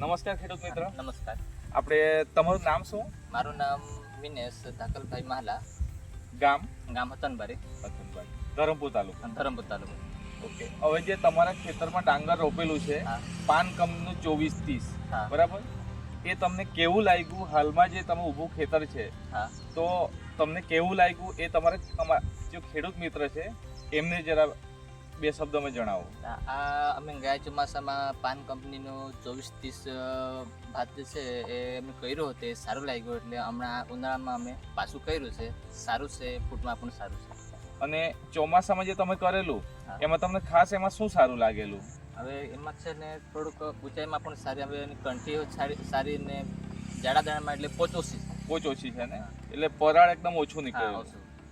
નમસ્કાર ખેડૂત મિત્ર. નમસ્કાર. આપણે તમારું નામ શું? મારું નામ મિનેશ ધાકલભાઈ મહાલા. ગામ? ગામ હતનબારી. હતનબારી. ધરમપુર તાલુકો. ધરમપુર તાલુકો. ઓકે. હવે જે તમારા ખેતરમાં ડાંગર રોપેલું છે પાન કંપનું ચોવીસ ત્રીસ. બરાબર? એ તમને કેવું લાગ્યું? હાલમાં જે તમે ઊભું ખેતર છે હા. તો તમને કેવું લાગ્યું? એ તમારે તમારા જે ખેડૂત મિત્ર છે એમને જરા બે શબ્દોમાં જણાવો. આ અમે ગયા ચોમાસામાં પાન કંપનીનો ચોવીસ ત્રીસ ભાત છે એ અમે કર્યો તે સારું લાગ્યું એટલે હમણાં ઉનાળામાં અમે પાછું કર્યું છે. સારું છે ફૂટમાં પણ સારું છે. અને ચોમાસામાં જે તમે કરેલું એમાં તમને ખાસ એમાં શું સારું લાગેલું? હવે એમાં છે ને થોડુંક ઊંચાઈમાં પણ સારી હવે એની કંઠીઓ સારી ને જાડા દાણામાં એટલે પોચોસી ઓછી જ ઓછી છે ને? એટલે પરાળ એકદમ ઓછું હા નીકળેલું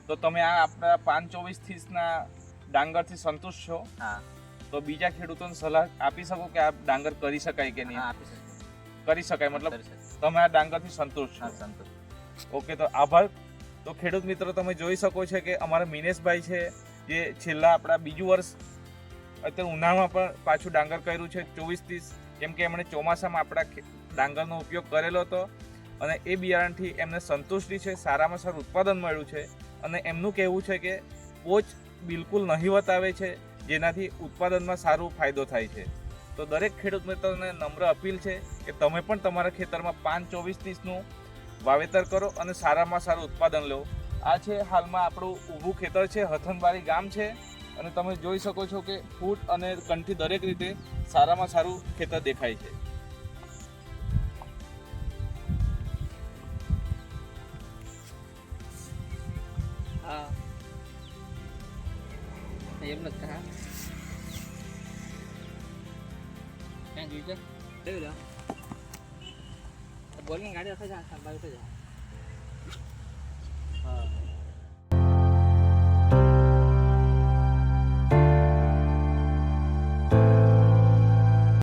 તો તમે આ આપણા પાંચ ચોવીસ ત્રીસના ડાંગરથી સંતુષ્ટ છો? હા. તો બીજા ખેડૂતોને સલાહ આપી શકો કે આ ડાંગર કરી શકાય કે નહીં? આપી શકાય. કરી શકાય મતલબ તમે આ ડાંગરથી સંતુષ્ટ છો? સંતોષ ઓકે તો આભાર. તો ખેડૂત મિત્રો તમે જોઈ શકો છો કે અમારા મિનેશભાઈ છે જે છેલ્લા આપણા બીજું વર્ષ અત્યારે ઉનાળામાં પણ પાછું ડાંગર કર્યું છે ચોવીસ ત્રીસ. કેમ કે એમણે ચોમાસામાં આપણા ડાંગરનો ઉપયોગ કરેલો હતો અને એ બિયારણથી એમને સંતુષ્ટિ છે સારામાં સારું ઉત્પાદન મળ્યું છે. અને એમનું કહેવું છે કે પોચ બિલકુલ નહીવત આવે છે, જેનાથી ઉત્પાદનમાં સારો ફાયદો થાય છે. તો દરેક ખેડૂત મિત્રોને નમ્ર અપીલ છે કે તમે પણ તમારા ખેતરમાં પાંચ ચોવીસ ત્રીસનું વાવેતર કરો અને સારામાં સારું ઉત્પાદન લો. આ છે હાલમાં આપણું ઊભું ખેતર છે, હથનબારી ગામ છે. અને તમે જોઈ શકો છો કે ફૂટ અને કંઠી દરેક રીતે સારામાં સારું ખેતર દેખાય છે. હા એમ નથી હા ક્યાં જોઈ છે જોઈ લો બોલિંગ ગાડી રખે છે સાંભળ્યું છે હા